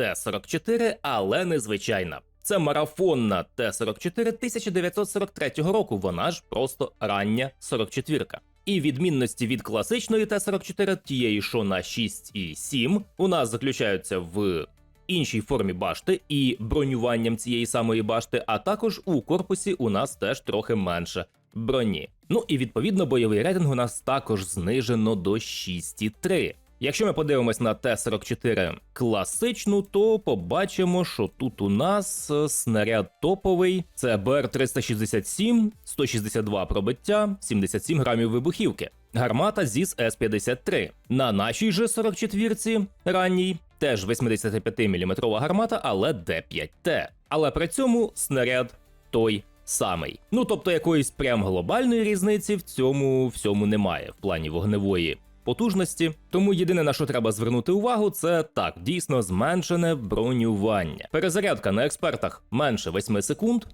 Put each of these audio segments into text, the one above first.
Т-44, але незвичайна. Це марафонна Т-44 1943 року, вона ж просто рання 44-ка. І відмінності від класичної Т-44, тієї, що на 6 і 7, у нас заключаються в іншій формі башти і бронюванням цієї самої башти, а також у корпусі у нас теж трохи менше броні. Ну і відповідно бойовий рейтинг у нас також знижено до 6,3. Якщо ми подивимось на Т-44 класичну, то побачимо, що тут у нас е, снаряд топовий. Це БР-367, 162 пробиття, 77 грамів вибухівки. Гармата ЗІС С-53. На нашій же 44-ці ранній теж 85-мм гармата, але Д5Т. Але при цьому снаряд той самий. Ну тобто якоїсь прям глобальної різниці в цьому всьому немає в плані вогневої потужності. Тому єдине на що треба звернути увагу, це так дійсно зменшене бронювання. Перезарядка на експертах менше 8 секунд.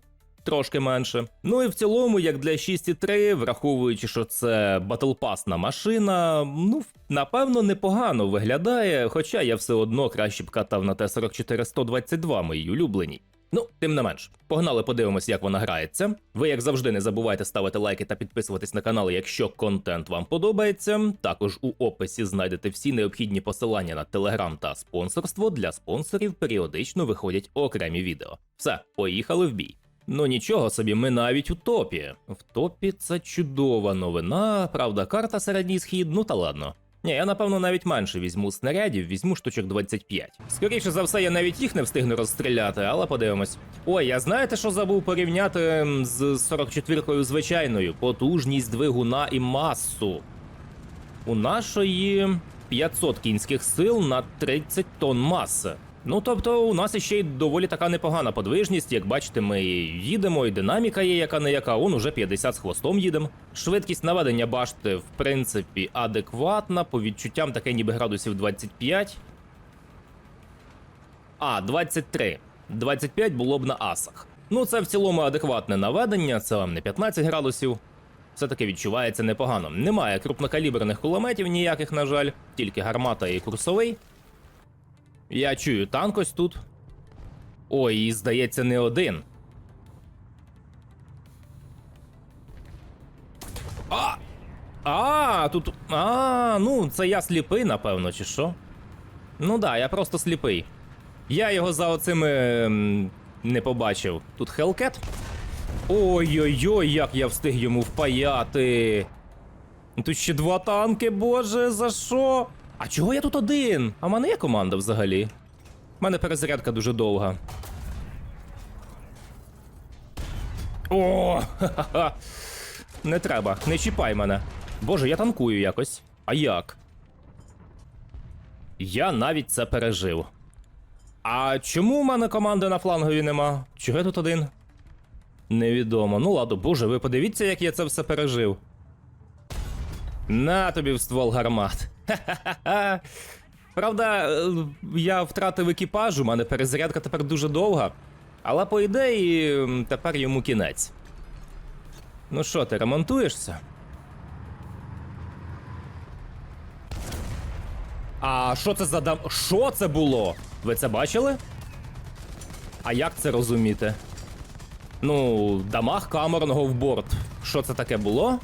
Трошки менше. Ну і в цілому, як для 6.3, враховуючи, що це батлпасна машина, ну напевно непогано виглядає, хоча я все одно краще б катав на Т-44 122 моїй улюбленій. Ну, тим не менш, погнали, подивимось, як вона грається. Ви, як завжди, не забувайте ставити лайки та підписуватись на канал, якщо контент вам подобається. Також у описі знайдете всі необхідні посилання на телеграм та спонсорство. Для спонсорів періодично виходять окремі відео. Все, поїхали в бій. Ну нічого собі, ми навіть у топі. В топі це чудова новина, правда, карта середній схід, ну та ладно. Ні, я напевно навіть менше візьму снарядів, візьму штучок 25. Скоріше за все, я навіть їх не встигну розстріляти, але подивимось. Ой, я знаєте, що забув порівняти з 44-кою звичайною? Потужність двигуна і масу. У нашої 500 кінських сил на 30 тонн маси. Ну тобто, у нас іще й доволі така непогана подвижність. Як бачите, ми їдемо, і динаміка є, яка не яка, он уже 50 з хвостом їдемо. Швидкість наведення башти, в принципі, адекватна, по відчуттям таке ніби градусів 25. А, 23. 25 було б на асах. Ну, це в цілому адекватне наведення, це вам не 15 градусів. Все таки відчувається непогано. Немає крупнокаліберних кулеметів ніяких, на жаль, тільки гармата і курсовий. Я чую танк ось тут. Ой, і здається, не один. А! А, тут. А, ну, це я сліпий, напевно, чи що? Ну да, я просто сліпий. Я його за оцими ем, не побачив. Тут Хелкет. Ой-ой-ой, як я встиг йому впаяти. Тут ще два танки, боже, за що? А чого я тут один? А в мене є команда взагалі. У мене перезарядка дуже довга. О! Ха-ха-ха. Не треба, не чіпай мене. Боже, я танкую якось. А як? Я навіть це пережив. А чому в мене команди на флангові нема? Чого я тут один? Невідомо. Ну ладно, боже, ви подивіться, як я це все пережив. На тобі в ствол гармат. Ха-ха-ха. Правда, е, я втратив екіпаж, у мене перезарядка тепер дуже довга. Але по ідеї, тепер йому кінець. Ну що, ти ремонтуєшся? А що це за дам. Що це було? Ви це бачили? А як це розуміти? Ну, дамаг камерного в борт. Що це таке було?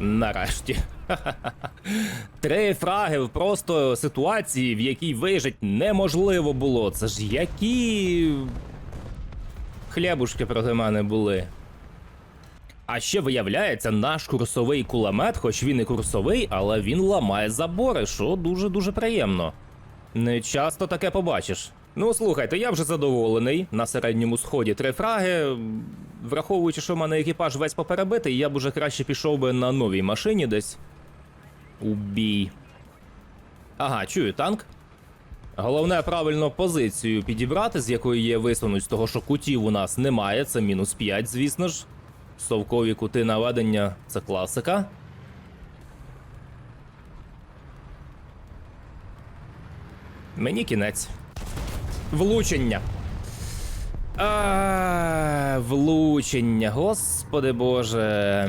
Нарешті. Три фраги в просто ситуації, в якій вижить неможливо було. Це ж які. Хлябушки проти мене були. А ще виявляється, наш курсовий кулемет, хоч він і курсовий, але він ламає забори, що дуже-дуже приємно. Не часто таке побачиш. Ну, слухайте, я вже задоволений. На середньому сході три фраги. Враховуючи, що в мене екіпаж весь поперебитий, я б уже краще пішов би на новій машині десь. У бій. Ага, чую танк. Головне правильно позицію підібрати, з якої є висунуть, з того, що кутів у нас немає, це мінус 5, звісно ж. Совкові кути наведення це класика. Мені кінець. Влучення. Влучення, господи боже.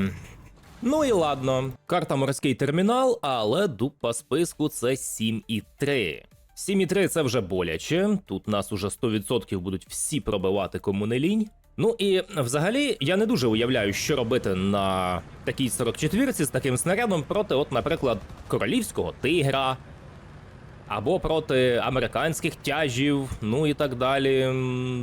Ну і ладно, карта морський термінал, але дупа списку це 7,3. 7,3 це вже боляче. Тут нас уже 100% будуть всі пробивати кому не лінь. Ну і взагалі я не дуже уявляю, що робити на такій 44-ці з таким снарядом проти, от, наприклад, королівського тигра. Або проти американських тяжів, ну і так далі.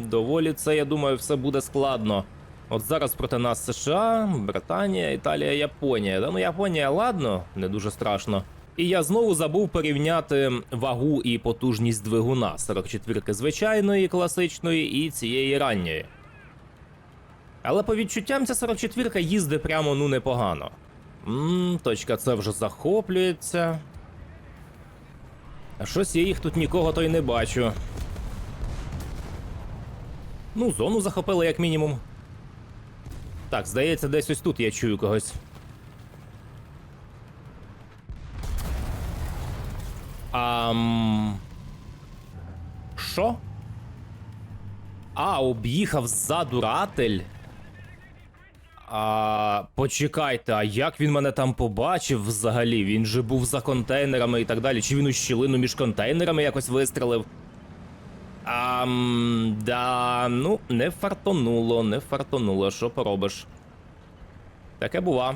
Доволі це, я думаю, все буде складно. От зараз проти нас США, Британія, Італія, Японія. Да, ну Японія, ладно, не дуже страшно. І я знову забув порівняти вагу і потужність двигуна 44-ки звичайної, класичної і цієї ранньої. Але по відчуттям ця 44-ка їздить прямо ну непогано. Ммм, точка С вже захоплюється. А щось я їх тут нікого то й не бачу. Ну, зону захопили як мінімум. Так, здається, десь ось тут я чую когось. Ам... Що? А, об'їхав ззаду ратель. А, почекайте, а як він мене там побачив взагалі? Він же був за контейнерами і так далі. Чи він у щілину між контейнерами якось вистрелив? Ам, да, ну, не фартонуло, не фартонуло, що поробиш. Таке бува.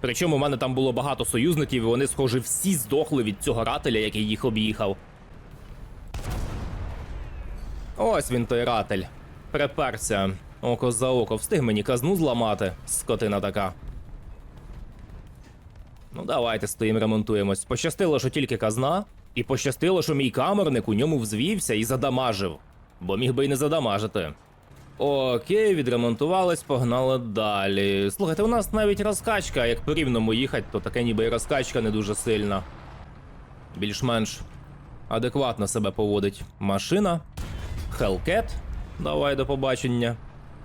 Причому у мене там було багато союзників, і вони, схоже, всі здохли від цього рателя, який їх об'їхав. Ось він той ратель. Приперся. Око за око. Встиг мені казну зламати, скотина така. Ну, давайте стоїм ремонтуємось. Пощастило, що тільки казна, і пощастило, що мій камерник у ньому взвівся і задамажив, бо міг би й не задамажити. Окей, відремонтувались, погнали далі. Слухайте, у нас навіть розкачка, як по рівному їхати, то таке ніби і розкачка не дуже сильна. Більш-менш адекватно себе поводить машина. Хелкет, давай до побачення.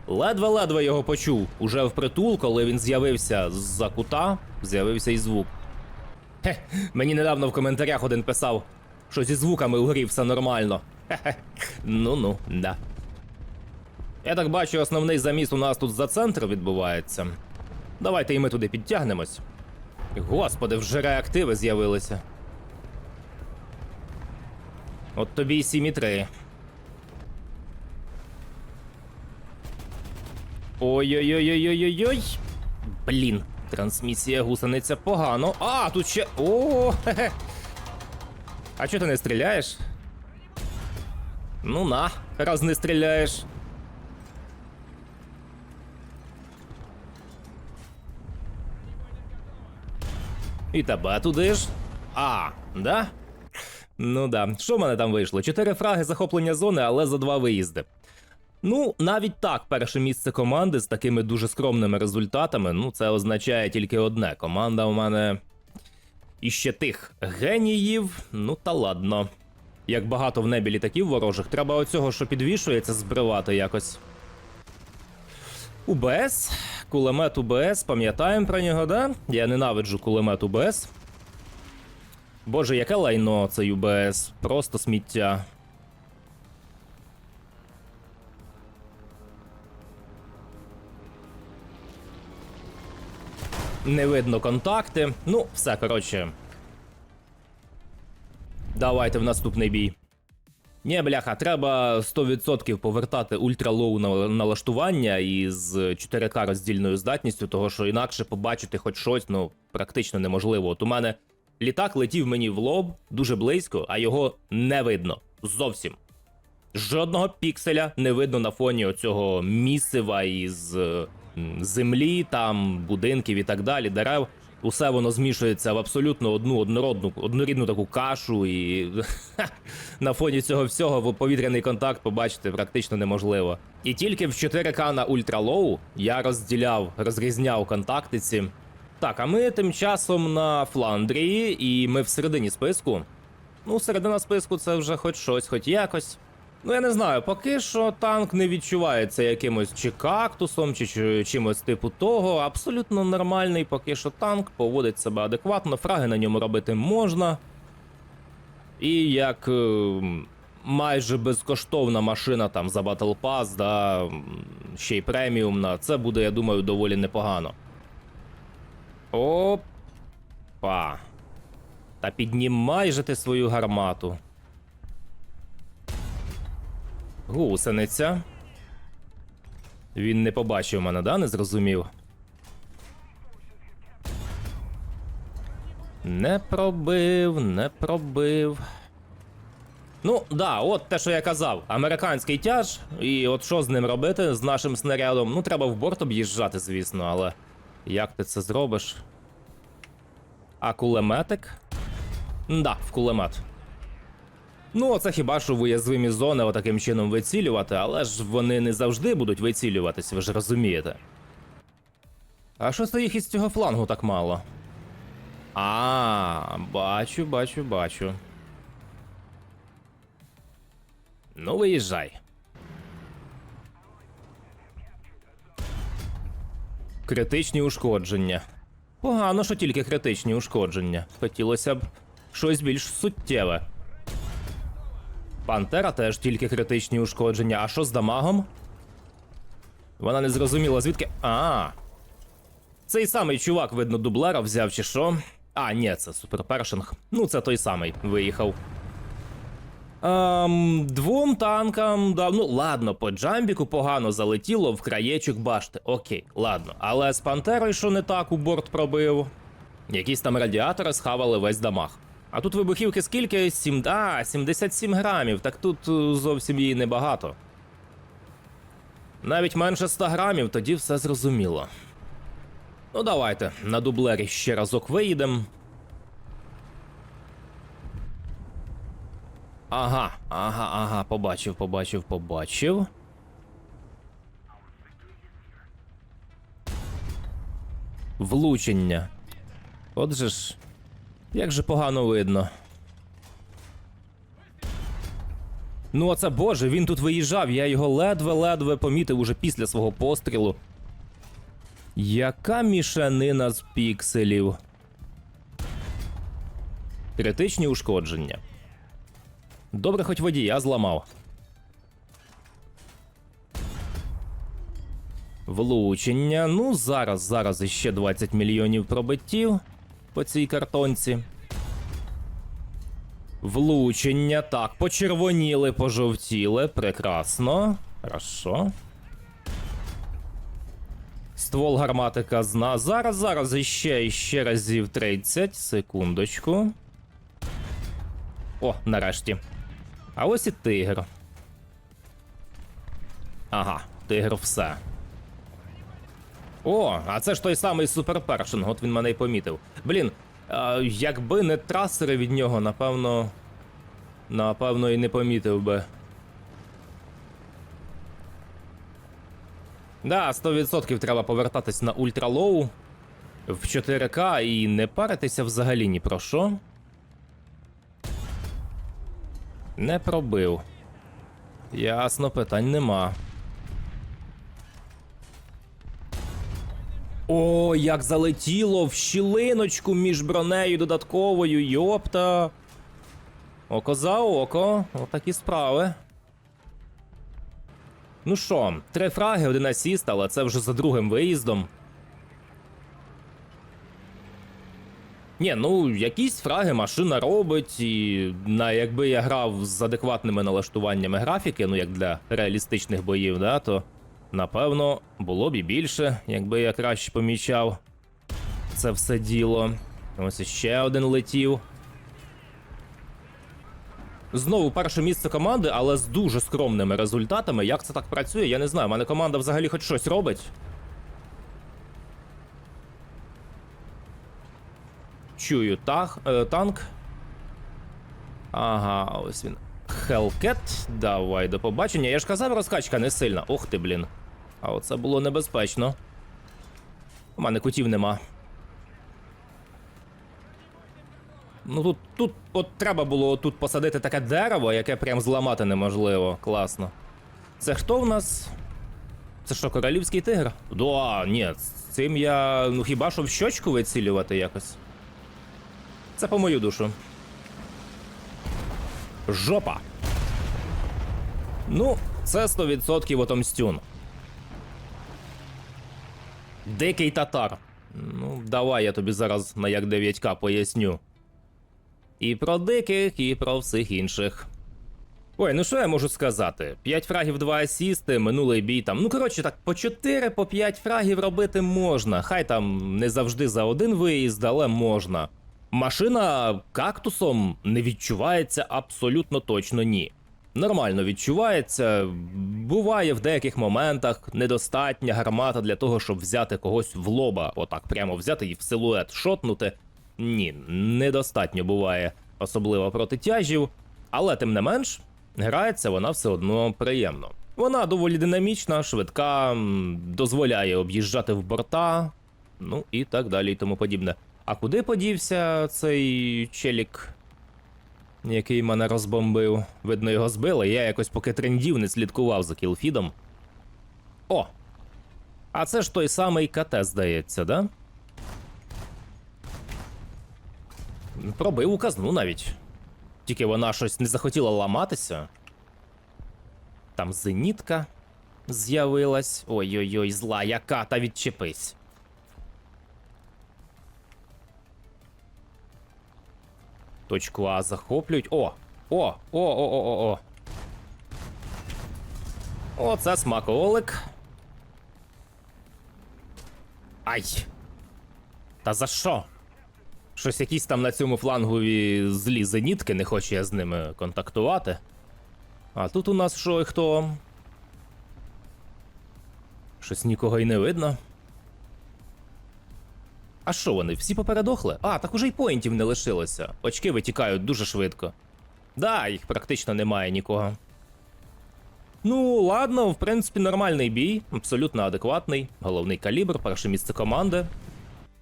Ледве-ледве його почув. Уже впритул, коли він з'явився з-за кута, з'явився і звук. Хе, мені недавно в коментарях один писав, що зі звуками у грі все нормально. Хе-хе. Ну-ну, да. Я так бачу, основний заміс у нас тут за центр відбувається. Давайте і ми туди підтягнемось. Господи, вже реактиви з'явилися. От тобі й 7,3. Ой-ой-ой-ой-ой-ой. Блін, трансмісія гусениця погано. А, тут ще. О, хе-хе. А чого ти не стріляєш? Ну на, раз не стріляєш. І тебе туди ж. А, да? Ну да. Що в мене там вийшло? Чотири фраги захоплення зони, але за два виїзди. Ну, навіть так, перше місце команди з такими дуже скромними результатами. Ну, це означає тільки одне: команда у мене іще тих геніїв. Ну та ладно. Як багато в небі літаків ворожих, треба оцього, що підвішується, збривати якось. УБС, кулемет УБС, пам'ятаємо про нього, да? Я ненавиджу кулемет УБС. Боже, яке лайно цей УБС, просто сміття. Не видно контакти. Ну, все, коротше. Давайте в наступний бій. Ні, бляха, треба 100% повертати ультралоу на- налаштування із 4К роздільною здатністю, того що інакше побачити хоч щось, ну, практично неможливо. От у мене літак летів мені в лоб дуже близько, а його не видно. Зовсім. Жодного пікселя не видно на фоні оцього місива із е, землі, там, будинків і так далі, дерев. Усе воно змішується в абсолютно одну однородну, однорідну таку кашу, і на фоні цього всього в повітряний контакт побачити практично неможливо. І тільки в 4К на ультралоу я розділяв, розрізняв контактиці. Так, а ми тим часом на Фландрії, і ми всередині списку. Ну, середина списку це вже хоч щось, хоч якось. Ну, я не знаю, поки що танк не відчувається якимось чи кактусом, чи, чи чимось типу того. Абсолютно нормальний поки що танк, поводить себе адекватно, фраги на ньому робити можна. І як е, майже безкоштовна машина там за Battle Pass, да, ще й преміумна, це буде, я думаю, доволі непогано. Опа. Та піднімай же ти свою гармату. Гусениця. Він не побачив мене, да? Не зрозумів. Не пробив, не пробив. Ну, да, от те, що я казав. Американський тяж, і от що з ним робити, з нашим снарядом? Ну, треба в борт об'їжджати, звісно, але як ти це зробиш? А кулеметик? Да, в кулемет. Ну, це хіба що в уязвимі зони отаким чином вицілювати, але ж вони не завжди будуть вицілюватись, ви ж розумієте. А що це їх із цього флангу так мало? А, бачу, бачу, бачу. Ну, виїжджай. Критичні ушкодження. Погано, що тільки критичні ушкодження. Хотілося б щось більш суттєве. Пантера теж тільки критичні ушкодження. А що з дамагом? Вона не зрозуміла, звідки. А. Цей самий чувак, видно, дублера взяв чи що. А, ні, це суперпершинг. Ну, це той самий виїхав. Ем, двом танкам дав. Ну, ладно, по джамбіку погано залетіло в краєчок башти. Окей, ладно. Але з пантерою, що не так, у борт пробив. Якісь там радіатори схавали весь дамаг. А тут вибухівки скільки? Сім... А, 77 грамів. Так тут е, зовсім її небагато. Навіть менше 100 грамів, тоді все зрозуміло. Ну, давайте на дублері ще разок виїдемо. Ага, ага, ага, побачив, побачив, побачив. Влучення. Отже ж, як же погано видно. Ну, оце боже, він тут виїжджав, я його ледве-ледве помітив уже після свого пострілу. Яка мішанина з пікселів. Критичні ушкодження. Добре, хоч водія зламав. Влучення. Ну, зараз, зараз іще 20 мільйонів пробиттів по цій картонці. Влучення. Так, почервоніли, пожовтіли. Прекрасно. Хорошо. Ствол гармати казна. Зараз, зараз іще, іще разів 30. Секундочку. О, нарешті. А ось і тигр. Ага, тигр все. О, а це ж той самий суперпершинг, от він мене й помітив. Блін, а, якби не трасери від нього, напевно. Напевно, і не помітив би. Да, 100% треба повертатись на ультралоу в 4К і не паритися взагалі ні про що. Не пробив. Ясно, питань нема. О, як залетіло в щілиночку між бронею додатковою, йопта. Око за око, отакі справи. Ну що, три фраги, один асіст, але це вже за другим виїздом. Ні, ну якісь фраги машина робить, і на якби я грав з адекватними налаштуваннями графіки, ну як для реалістичних боїв, да, то напевно було б і більше, якби я краще помічав це все діло. Ось ще один летів. Знову перше місце команди, але з дуже скромними результатами. Як це так працює, я не знаю. У мене команда взагалі хоч щось робить. Чую тах, е, танк. Ага, ось він. Хелкет. Давай до побачення. Я ж казав, розкачка не сильна. Ох ти, блін. А оце було небезпечно. У мене кутів нема. Ну тут, тут от треба було тут посадити таке дерево, яке прям зламати неможливо. Класно. Це хто в нас? Це що, королівський тигр? Да, ні, з цим я. Ну хіба що в щочку вицілювати якось. Це по мою душу. Жопа. Ну, це 100% отомстюн. Дикий татар. Ну, давай я тобі зараз на як 9К поясню. І про диких, і про всіх інших. Ой, ну що я можу сказати? 5 фрагів, 2 асісти, минулий бій там. Ну коротше, так по 4, по 5 фрагів робити можна. Хай там не завжди за один виїзд, але можна. Машина кактусом не відчувається абсолютно точно ні. Нормально відчувається. Буває в деяких моментах недостатня гармата для того, щоб взяти когось в лоба, отак прямо взяти і в силует шотнути. Ні, недостатньо буває, особливо проти тяжів. Але тим не менш, грається вона все одно приємно. Вона доволі динамічна, швидка, дозволяє об'їжджати в борта, ну і так далі, і тому подібне. А куди подівся цей челік, який мене розбомбив? Видно, його збили. Я якось поки трендів не слідкував за кілфідом. О! А це ж той самий КТ, здається, да? Пробив у казну навіть. Тільки вона щось не захотіла ламатися. Там зенітка з'явилась. Ой-ой-ой, зла яка, та відчепись. Точку А захоплюють. О! О! О-о-о-о-о! О, це смаколик. Ай! Та за що? Щось якісь там на цьому флангові злі зенітки, не хочу я з ними контактувати. А тут у нас що і хто? Щось нікого й не видно. А що вони? Всі попередохли? А, так уже й поінтів не лишилося. Очки витікають дуже швидко. Да, їх практично немає нікого. Ну, ладно, в принципі, нормальний бій, абсолютно адекватний. Головний калібр, перше місце команди.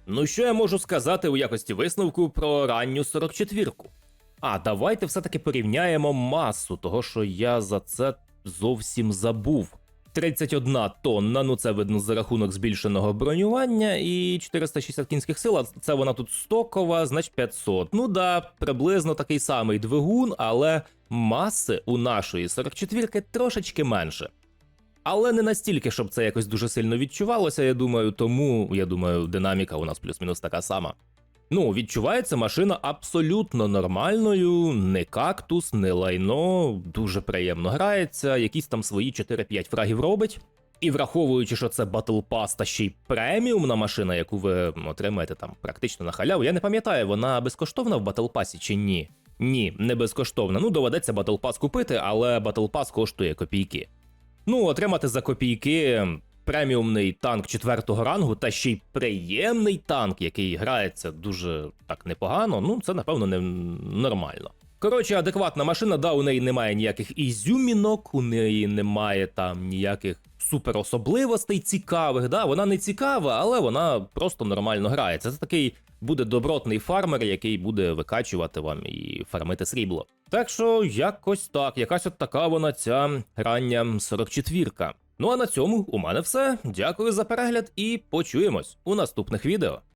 Ну, що я можу сказати у якості висновку про ранню 44-ку? А, давайте все-таки порівняємо масу, того що я за це зовсім забув. 31 тонна, ну це видно за рахунок збільшеного бронювання, і 460 кінських сил, а це вона тут стокова, значить 500. Ну да, приблизно такий самий двигун, але маси у нашої 44-ки трошечки менше. Але не настільки, щоб це якось дуже сильно відчувалося, я думаю, тому я думаю, динаміка у нас плюс-мінус така сама. Ну, відчувається машина абсолютно нормальною, не кактус, не лайно, дуже приємно грається, якісь там свої 4-5 фрагів робить. І враховуючи, що це Battle Pass та ще й преміумна машина, яку ви отримаєте там практично на халяву, я не пам'ятаю, вона безкоштовна в Battle Pass чи ні? Ні, не безкоштовна. Ну, доведеться Battle Pass купити, але Battle Pass коштує копійки. Ну, отримати за копійки преміумний танк четвертого рангу та ще й приємний танк, який грається дуже так непогано. Ну, це напевно не нормально. Коротше, адекватна машина, да, у неї немає ніяких ізюмінок, у неї немає там ніяких суперособливостей цікавих. Да, вона не цікава, але вона просто нормально грається. Це такий буде добротний фармер, який буде викачувати вам і фармити срібло. Так що якось так, якась от така вона ця рання 44-ка. Ну а на цьому у мене все. Дякую за перегляд і почуємось у наступних відео.